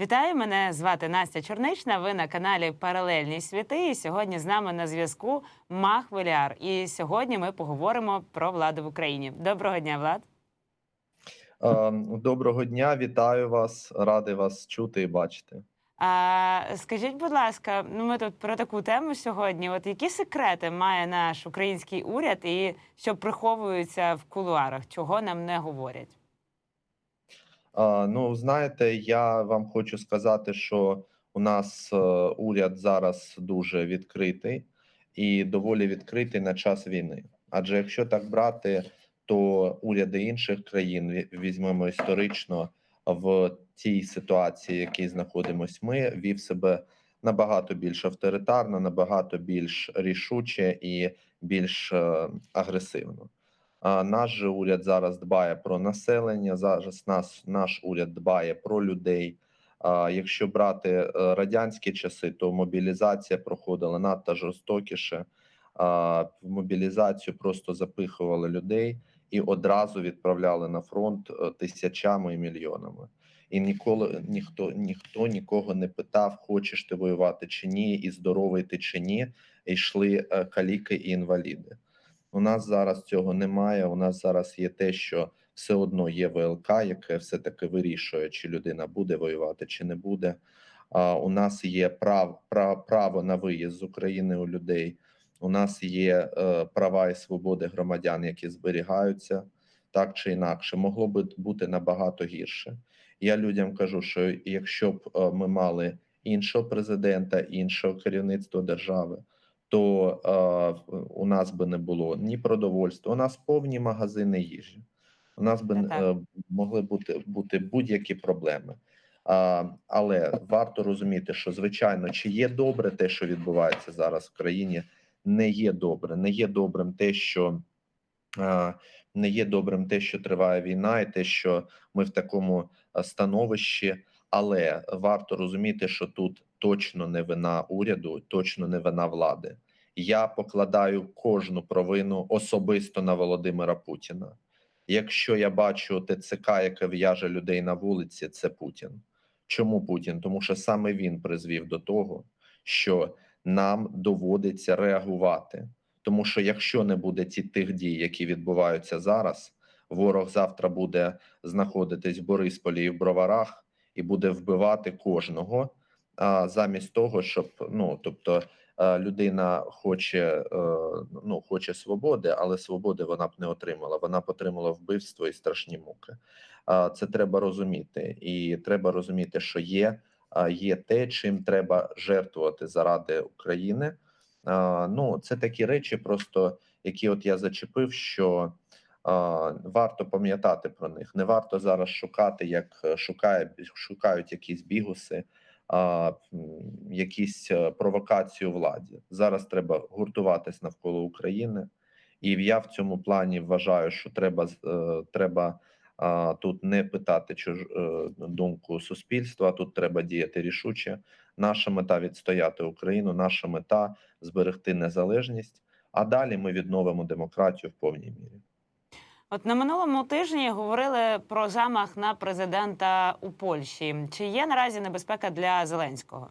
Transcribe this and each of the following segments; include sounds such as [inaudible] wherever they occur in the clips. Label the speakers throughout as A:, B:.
A: Вітаю, мене звати Настя Чорнична. Ви на каналі Паралельні світи. І сьогодні з нами на зв'язку Мах Веліар. І сьогодні ми поговоримо про владу в Україні. Доброго дня, Влад.
B: Е, Доброго дня, вітаю вас, радий вас чути і бачити.
A: А скажіть, будь ласка, ну ми тут про таку тему сьогодні. От які секрети має наш український уряд і що приховуються в кулуарах, чого нам не говорять?
B: Ну, знаєте, я вам хочу сказати, що у нас е, уряд зараз дуже відкритий і доволі відкритий на час війни. Адже якщо так брати, то уряди інших країн візьмемо історично в тій ситуації, в якій знаходимось ми, вів себе набагато більш авторитарно, набагато більш рішуче і більш е, агресивно. Наш же уряд зараз дбає про населення. Зараз нас наш уряд дбає про людей. Якщо брати е, радянські часи, то мобілізація проходила надто жорстокіше. В мобілізацію просто запихували людей і одразу відправляли на фронт е, тисячами і мільйонами. І ніколи ніхто ніхто нікого не питав, хочеш ти воювати чи ні, і здоровий ти чи ні. І йшли е, каліки і інваліди. У нас зараз цього немає. У нас зараз є те, що все одно є ВЛК, яке все таки вирішує, чи людина буде воювати, чи не буде. А у нас є прав, прав, право на виїзд з України у людей. У нас є е, права і свободи громадян, які зберігаються так чи інакше. Могло би бути набагато гірше. Я людям кажу, що якщо б е, ми мали іншого президента, іншого керівництва держави, то е, у нас би не було ні продовольства. У нас повні магазини їжі. У нас би е, могли бути бути будь-які проблеми. А, але варто розуміти, що звичайно, чи є добре те, що відбувається зараз в країні, не є добре. Не є добрим те, що е, не є добрим те, що триває війна, і те, що ми в такому е, становищі. Але варто розуміти, що тут точно не вина уряду, точно не вина влади. Я покладаю кожну провину особисто на Володимира Путіна. Якщо я бачу ТЦК, яке в'яже людей на вулиці, це Путін. Чому Путін? Тому що саме він призвів до того, що нам доводиться реагувати. Тому що якщо не буде ті тих дій, які відбуваються зараз, ворог завтра буде знаходитись в Борисполі і в Броварах і буде вбивати кожного. Замість того, щоб ну тобто людина хоче е, ну хоче свободи, але свободи вона б не отримала. Вона б отримала вбивство і страшні муки. Це треба розуміти, і треба розуміти, що є, є те, чим треба жертвувати заради України. Ну це такі речі, просто які от я зачепив, що варто пам'ятати про них. Не варто зараз шукати, як шукає шукають якісь бігуси, а, якісь е, провокації у владі. Зараз треба гуртуватись навколо України, і я в цьому плані вважаю, що треба е, треба. А тут не питати чуж е, думку суспільства. Тут треба діяти рішуче. Наша мета відстояти Україну, наша мета зберегти незалежність. А далі ми відновимо демократію в повній мірі.
A: От на минулому тижні говорили про замах на президента у Польщі. Чи є наразі небезпека для Зеленського?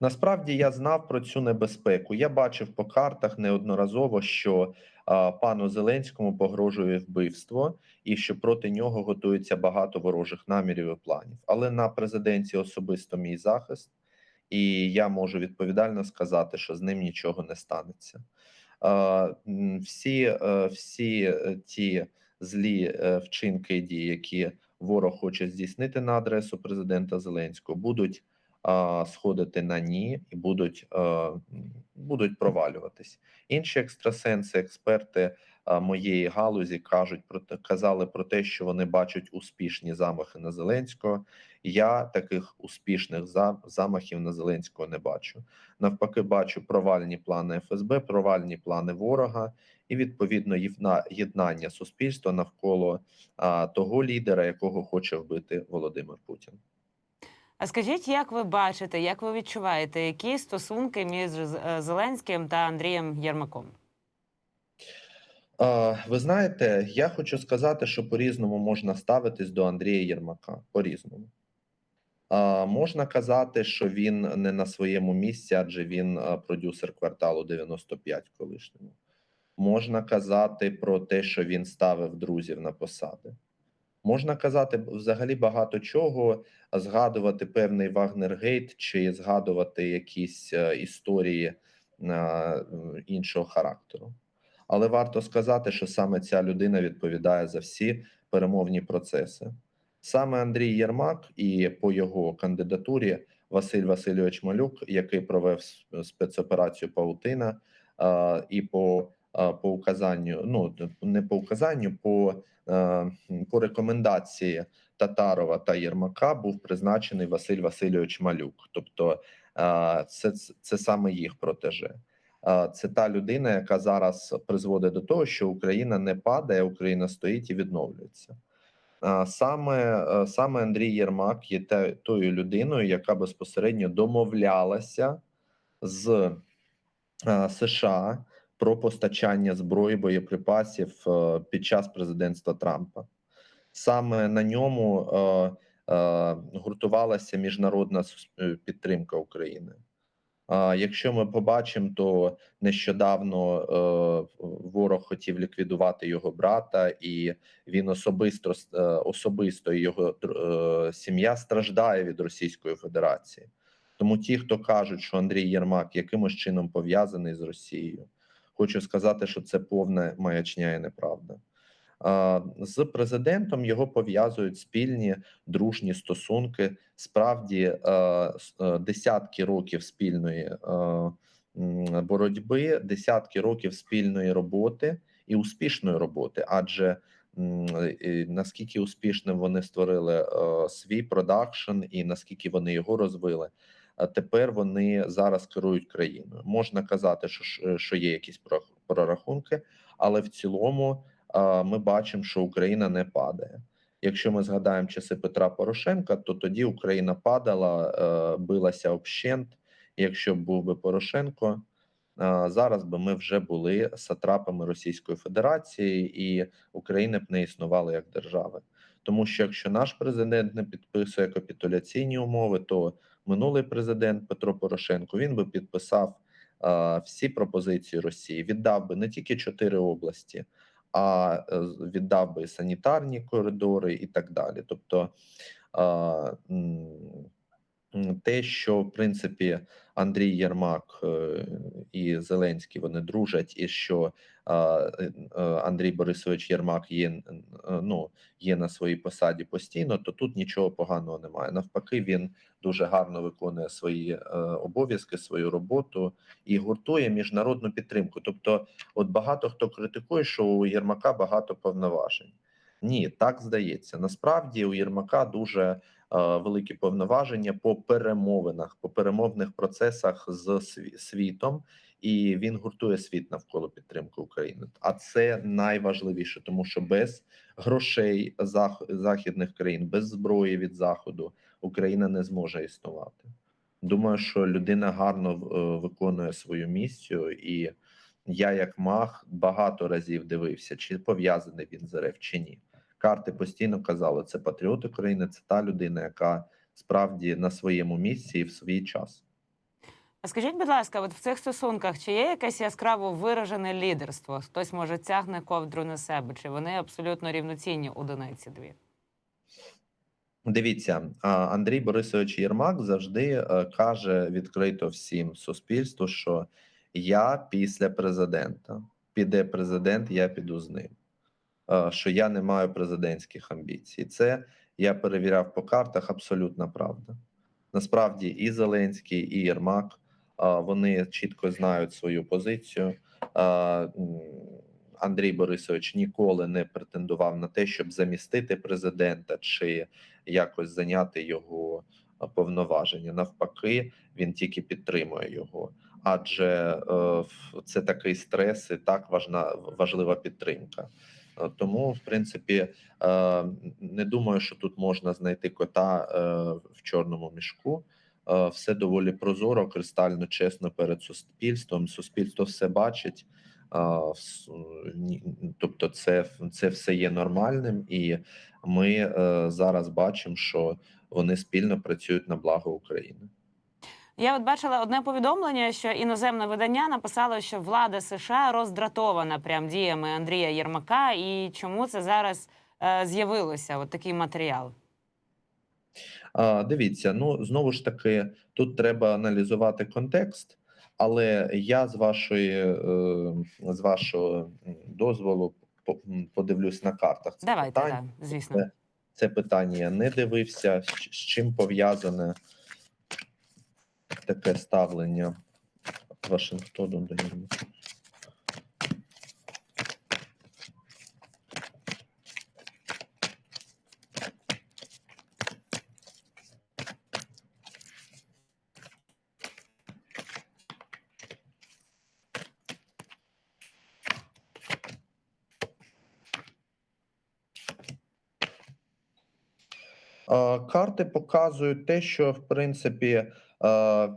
B: Насправді я знав про цю небезпеку. Я бачив по картах неодноразово, що а, пану Зеленському погрожує вбивство, і що проти нього готується багато ворожих намірів і планів. Але на президенті особисто мій захист, і я можу відповідально сказати, що з ним нічого не станеться. Всі, е, всі е, ті злі е, вчинки і дії, які ворог хоче здійснити на адресу президента Зеленського, будуть сходити на ні і будуть, будуть провалюватись. Інші екстрасенси, експерти моєї галузі кажуть про казали про те, що вони бачать успішні замахи на Зеленського. Я таких успішних замахів на Зеленського не бачу. Навпаки, бачу провальні плани ФСБ, провальні плани ворога і відповідно єдна- єднання суспільства навколо а, того лідера, якого хоче вбити Володимир Путін.
A: А скажіть, як ви бачите, як ви відчуваєте, які стосунки між е, Зеленським та Андрієм Єрмаком?
B: Ви знаєте, я хочу сказати, що по-різному можна ставитись до Андрія Єрмака. По-різному. А, можна казати, що він не на своєму місці, адже він продюсер кварталу 95 колишньому. Можна казати про те, що він ставив друзів на посади. Можна казати взагалі багато чого, згадувати певний Вагнергейт чи згадувати якісь е, історії е, іншого характеру. Але варто сказати, що саме ця людина відповідає за всі перемовні процеси. Саме Андрій Єрмак і по його кандидатурі Василь Васильович Малюк, який провів спецоперацію Паутина, і по, по указанню, ну не по указанню, по, е, по рекомендації Татарова та Єрмака був призначений Василь Васильович Малюк. Тобто це, це саме їх протеже. Це та людина, яка зараз призводить до того, що Україна не падає, Україна стоїть і відновлюється. Саме, е, саме Андрій Єрмак є те- тою людиною, яка безпосередньо домовлялася з е, США про постачання зброї боєприпасів е, під час президентства Трампа. Саме на ньому гуртувалася міжнародна підтримка України. Якщо ми побачимо, то нещодавно е, ворог хотів ліквідувати його брата, і він особисто е, особисто і його е, сім'я страждає від Російської Федерації. Тому ті, хто кажуть, що Андрій Єрмак якимось чином пов'язаний з Росією, хочу сказати, що це повна маячня і неправда. З президентом його пов'язують спільні дружні стосунки. Справді е, е, десятки років спільної е, боротьби, десятки років спільної роботи і успішної роботи. Адже наскільки успішним вони створили свій продакшн, і наскільки вони його розвили. Тепер вони зараз керують країною. Можна казати, що, що є якісь прорахунки, але в цілому ми бачимо, що Україна не падає. Якщо ми згадаємо часи Петра Порошенка, то тоді Україна падала, е, билася общент. Якщо б був би Порошенко, зараз би ми вже були сатрапами Російської Федерації, і України б не існувало як держави. Тому що якщо наш президент не підписує капітуляційні умови, то минулий президент Петро Порошенко він би підписав всі пропозиції Росії, віддав би не тільки чотири області, а е, віддав би санітарні коридори і так далі. Тобто те, що в принципі Андрій Єрмак е, і Зеленський вони дружать, і що е, е, Андрій Борисович Єрмак є ну, є на своїй посаді постійно, то тут нічого поганого немає. Навпаки, він дуже гарно виконує свої обов'язки, свою роботу і гуртує міжнародну підтримку. Тобто, от багато хто критикує, що у Єрмака багато повноважень. Ні, так здається. Насправді у Єрмака дуже великі повноваження по перемовинах, по перемовних процесах з світом, і він гуртує світ навколо підтримки України. А це найважливіше, тому що без грошей зах- західних країн, без зброї від заходу Україна не зможе існувати. Думаю, що людина гарно е, виконує свою місію, і я, як маг, багато разів дивився, чи пов'язаний він з РФ, чи ні. Карти постійно казали, це патріот України, це та людина, яка справді на своєму місці і в свій час.
A: А скажіть, будь ласка, от в цих стосунках чи є якесь яскраво виражене лідерство? Хтось може тягне ковдру на себе, чи вони абсолютно рівноцінні одиниці дві?
B: Дивіться, Андрій Борисович Єрмак завжди е, каже відкрито всім суспільству, що я після президента. Піде президент, я піду з ним. Е, Що я не маю президентських амбіцій. Це я перевіряв по картах. Абсолютна правда. Насправді, і Зеленський, і Єрмак вони чітко знають свою позицію. Андрій Борисович ніколи не претендував на те, щоб замістити президента чи якось зайняти його повноваження. Навпаки, він тільки підтримує його, адже е, це такий стрес і так важна важлива підтримка. Е, Тому, в принципі, е, не думаю, що тут можна знайти кота е, в чорному мішку. Все доволі прозоро, кристально чесно перед суспільством. Суспільство все бачить. Тобто, це, це все є нормальним, і ми зараз бачимо, що вони спільно працюють на благо України.
A: Я от бачила одне повідомлення, що іноземне видання написало, що влада США роздратована прям діями Андрія Єрмака, і чому це зараз е, з'явилося? От такий матеріал.
B: А, дивіться, ну знову ж таки, тут треба аналізувати контекст, але я з вашої е, з вашого дозволу подивлюсь на картах. Це
A: Давайте,
B: питання.
A: да, звісно.
B: Це питання я не дивився, з чим пов'язане таке ставлення Вашингтону до Єрмака. Карти показують те, що в принципі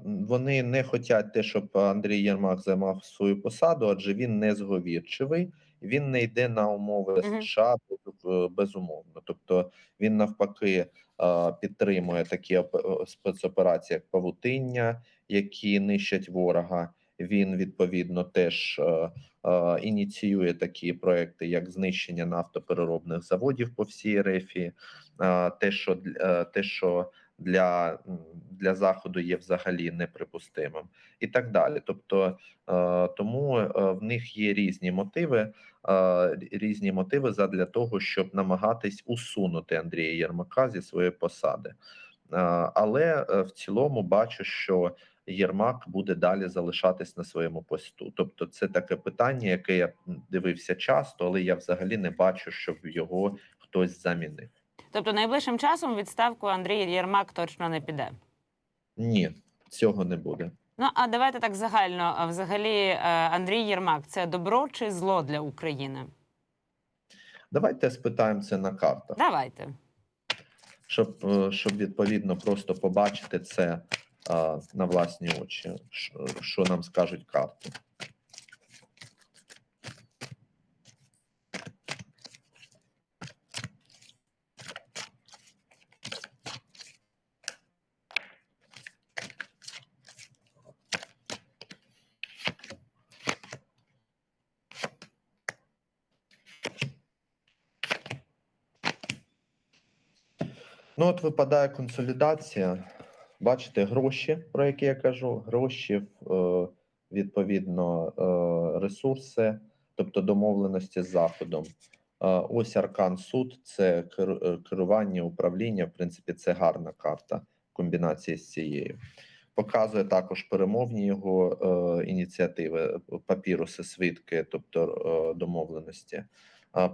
B: вони не хочуть те, щоб Андрій Єрмак займав свою посаду, адже він не зговірчивий, він не йде на умови США без- безумовно. Тобто він навпаки е, підтримує такі спецоперації, як павутиння, які нищать ворога. Він відповідно теж е, е, ініціює такі проекти, як знищення нафтопереробних заводів по всій РЕФі е, те, що е, те, що для, для заходу є взагалі неприпустимим, і так далі. Тобто, е, тому е, в них є різні мотиви, е, різні мотиви задля того, щоб намагатись усунути Андрія Єрмака зі своєї посади. Але в цілому бачу, що Єрмак буде далі залишатись на своєму посту. Тобто, це таке питання, яке я дивився часто, але я взагалі не бачу, щоб його хтось замінив.
A: Тобто, найближчим часом відставку Андрій Єрмак точно не піде.
B: Ні, цього не буде.
A: Ну а давайте так загально. Взагалі, е, Андрій Єрмак це добро чи зло для України?
B: Давайте спитаємо це на картах,
A: Давайте.
B: щоб, е, щоб відповідно просто побачити це а, на власні очі, що, що нам скажуть карти. Ну, от випадає консолідація. Бачите, гроші, про які я кажу, гроші, е, відповідно, е, ресурси, тобто домовленості з Заходом. Е, Ось Аркан Суд, це керування, управління. В принципі, це гарна карта комбінації з цією. Показує також перемовні його ініціативи, папіруси, свідки, тобто домовленості.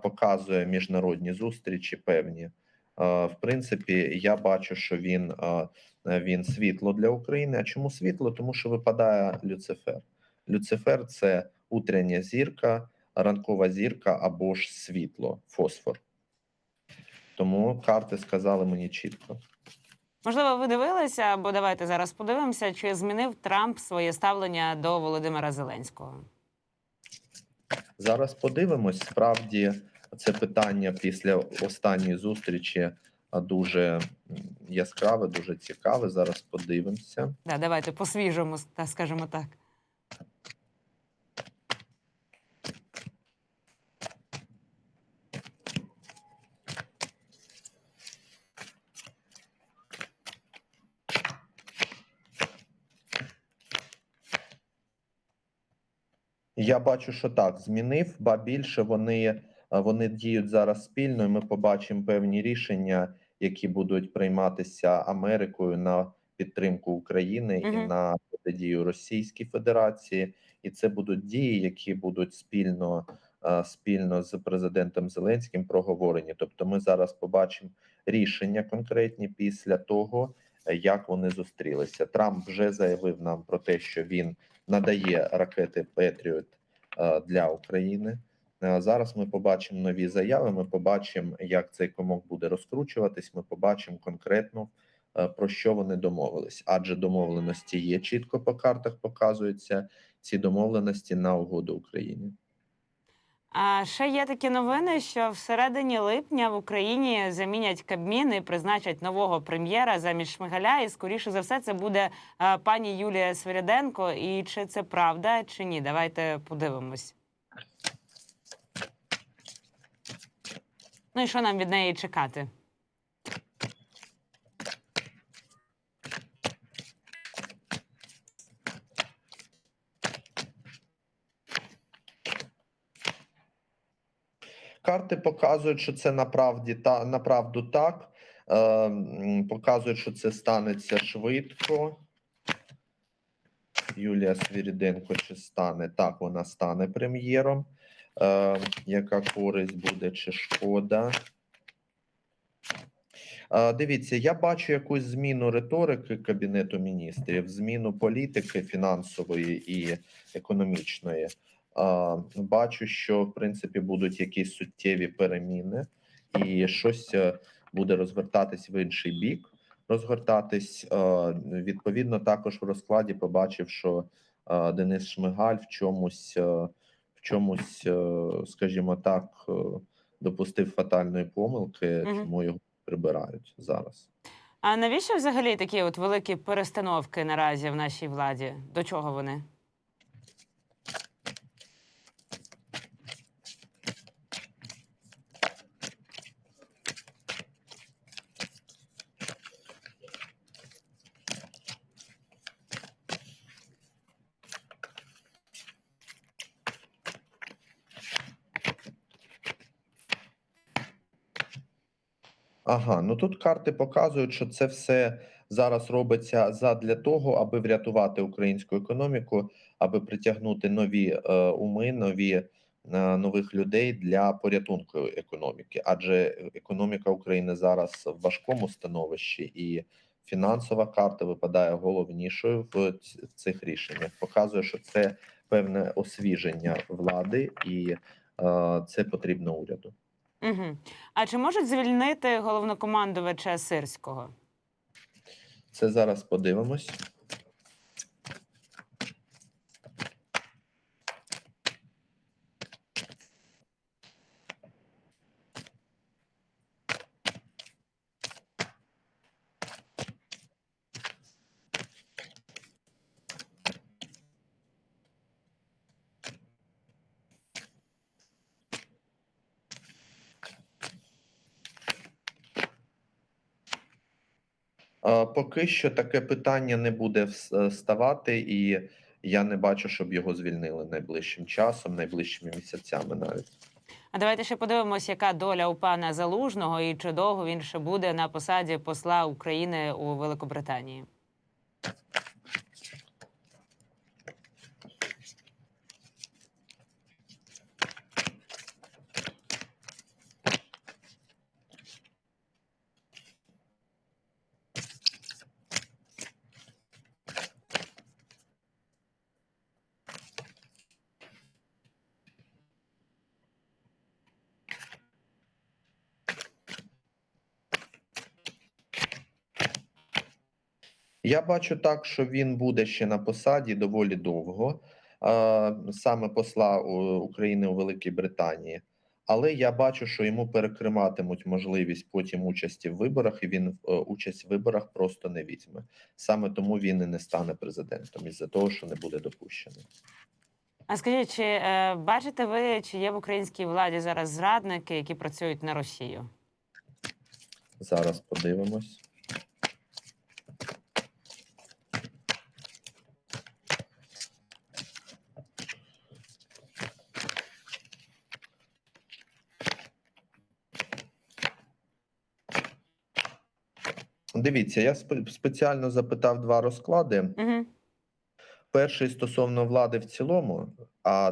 B: Показує міжнародні зустрічі певні. Е, В принципі, я бачу, що він, е, він світло для України. А чому світло? Тому що випадає Люцифер. Люцифер це утрення зірка, ранкова зірка або ж світло, фосфор. Тому карти сказали мені чітко.
A: Можливо, ви дивилися, або давайте зараз подивимося, чи змінив Трамп своє ставлення до Володимира Зеленського.
B: Зараз подивимось. Справді, це питання після останньої зустрічі дуже яскраве, дуже цікаве. Зараз подивимося.
A: Да, давайте по-свіжому, скажімо так.
B: Я бачу, що так змінив, ба більше вони, вони діють зараз спільно. і Ми побачимо певні рішення, які будуть прийматися Америкою на підтримку України і на протидію Російській Федерації. І це будуть дії, які будуть спільно е, спільно з президентом Зеленським проговорені. Тобто, ми зараз побачимо рішення конкретні після того, е, як вони зустрілися. Трамп вже заявив нам про те, що він надає ракети Петріот е, для України. Е, Зараз ми побачимо нові заяви. Ми побачимо, як цей комок буде розкручуватись. Ми побачимо конкретно е, про що вони домовились. Адже домовленості є чітко по картах, показуються ці домовленості на угоду Україні.
A: А ще є такі новини, що всередині липня в Україні замінять Кабмін і призначать нового прем'єра замість Шмигаля. І скоріше за все, це буде е, пані Юлія Свириденко. І чи це правда, чи ні? Давайте подивимось. Ну і що нам від неї чекати?
B: Карти показують, що це направді та направду так. Е, показують, що це станеться швидко. Юлія Свіріденко чи стане так, вона стане прем'єром. Е, яка користь буде чи шкода? Е, дивіться, я бачу якусь зміну риторики Кабінету міністрів, зміну політики фінансової і економічної. А, Бачу, що в принципі будуть якісь суттєві переміни, і щось е, буде розвертатись в інший бік. Розгортатись е, відповідно також в розкладі побачив, що е, Денис Шмигаль в чомусь, е, чомусь, е, скажімо так, е, допустив фатальної помилки,
A: угу.
B: чому його прибирають зараз.
A: А навіщо взагалі такі от великі перестановки наразі в нашій владі? До чого вони?
B: Ага, ну тут карти показують, що це все зараз робиться задля того, аби врятувати українську економіку, аби притягнути нові е, уми, нові е, нових людей для порятунку економіки. Адже економіка України зараз в важкому становищі, і фінансова карта випадає головнішою в ц- цих рішеннях. Показує, що це певне освіження влади, і е, це потрібно уряду.
A: Угу. А чи можуть звільнити головнокомандувача Сирського?
B: Це зараз подивимось. Поки що таке питання не буде вставати, ставати, і я не бачу, щоб його звільнили найближчим часом, найближчими місяцями навіть.
A: А давайте ще подивимось, яка доля у пана Залужного і чи довго він ще буде на посаді посла України у Великобританії.
B: Я бачу так, що він буде ще на посаді доволі довго, саме посла України у Великій Британії. Але я бачу, що йому перекриматимуть можливість потім участі в виборах, і він е, участь в виборах просто не візьме. Саме тому він і не стане президентом із-за того, що не буде допущений.
A: А скажіть, чи е, бачите ви, чи є в українській владі зараз зрадники, які працюють на Росію?
B: Зараз подивимось. Дивіться, я спеціально запитав два розклади.
A: Угу.
B: Перший стосовно влади в цілому, а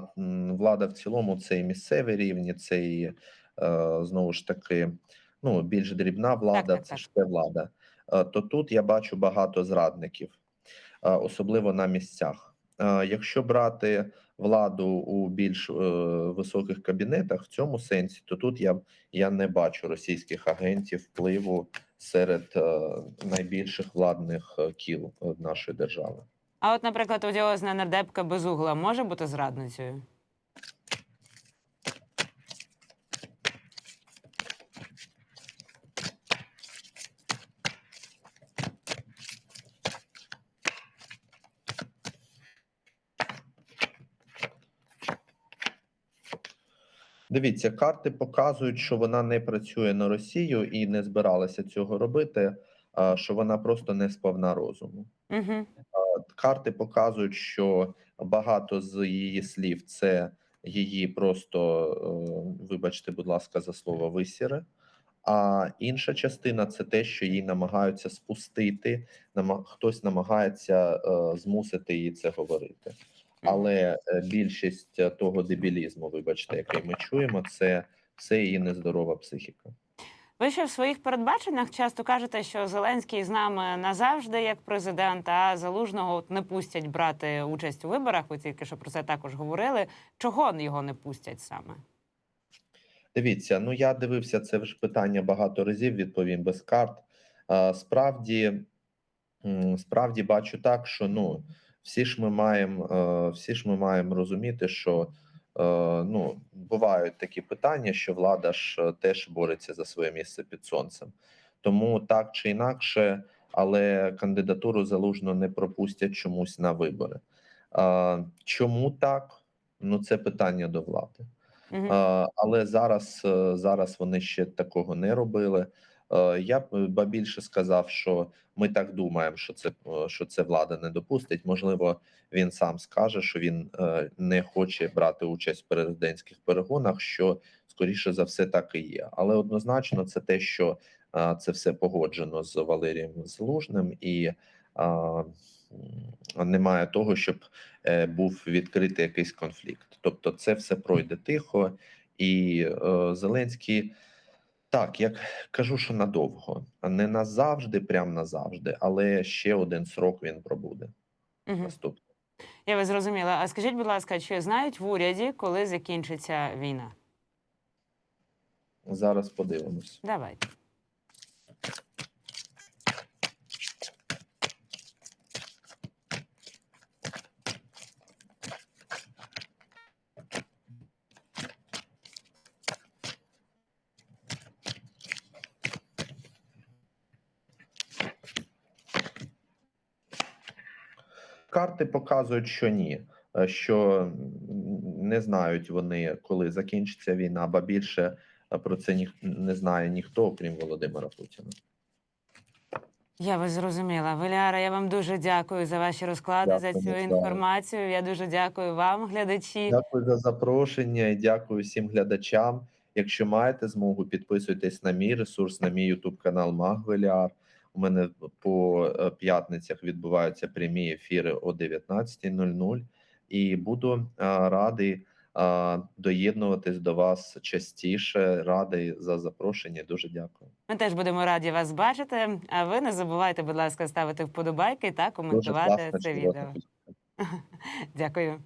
B: влада в цілому це і місцеві рівні, це і е, знову ж таки ну, більш дрібна влада,
A: так,
B: це
A: так.
B: ж те влада. Е, то тут я бачу багато зрадників, е, особливо на місцях. Якщо брати владу у більш е, високих кабінетах, в цьому сенсі, то тут я, я не бачу російських агентів впливу серед е, найбільших владних е, кіл е, нашої держави.
A: А от, наприклад, одіозна нардепка Безугла може бути зрадницею?
B: Дивіться, карти показують, що вона не працює на Росію і не збиралася цього робити, що вона просто не сповна розуму.
A: Угу.
B: Карти показують, що багато з її слів це її просто, е, вибачте, будь ласка, за слово висіре. А інша частина це те, що їй намагаються спустити, хтось намагається е, змусити її це говорити. Але е, більшість е, того дебілізму, вибачте, який ми чуємо, це все її нездорова психіка.
A: Ви ще в своїх передбаченнях часто кажете, що Зеленський з нами назавжди як президент, а залужного от не пустять брати участь у виборах. Ви тільки що про це також говорили. Чого його не пустять саме?
B: Дивіться, ну я дивився це вже питання багато разів. Відповім без карт. Справді, справді бачу так, що ну всі ж ми маємо, е, всі ж ми маємо розуміти, що е, ну бувають такі питання, що влада ж е, теж бореться за своє місце під сонцем. Тому так чи інакше, але кандидатуру залужно не пропустять чомусь на вибори. Чому так? Ну це питання до влади.
A: Угу.
B: Але зараз, зараз вони ще такого не робили. Е, Я б е, більше сказав, що ми так думаємо, що це е, що це влада не допустить. Можливо, він сам скаже, що він не хоче брати участь в президентських перегонах, що скоріше за все так і є. Але однозначно, це те, що це все погоджено з Валерієм Залужним, і немає того, щоб е, був відкритий якийсь конфлікт. Тобто, це все пройде тихо, і е, Зеленський. Так, як кажу, що надовго, а не назавжди, прям назавжди, але ще один срок він пробуде.
A: Угу.
B: Наступний.
A: Я вас зрозуміла. А скажіть, будь ласка, чи знають в уряді, коли закінчиться війна?
B: Зараз подивимось.
A: Давайте.
B: Карти показують, що ні, е, що не знають вони, коли закінчиться війна, ба більше е, про це ніх не знає ніхто, окрім Володимира Путіна.
A: Я вас зрозуміла. Валяра, я вам дуже дякую за ваші розклади, за цю
B: Слава.
A: інформацію. Я дуже дякую вам, глядачі.
B: Дякую за запрошення і дякую всім глядачам. Якщо маєте змогу, підписуйтесь на мій ресурс, на мій Ютуб канал Магвеліар. У мене по е, п'ятницях відбуваються прямі ефіри о 19.00 і буду е, радий е, доєднуватись до вас частіше. Радий за запрошення. Дуже дякую.
A: Ми теж будемо раді вас бачити. А ви не забувайте, будь ласка, ставити вподобайки та коментувати
B: класно
A: це відео. [laughs] Дякую.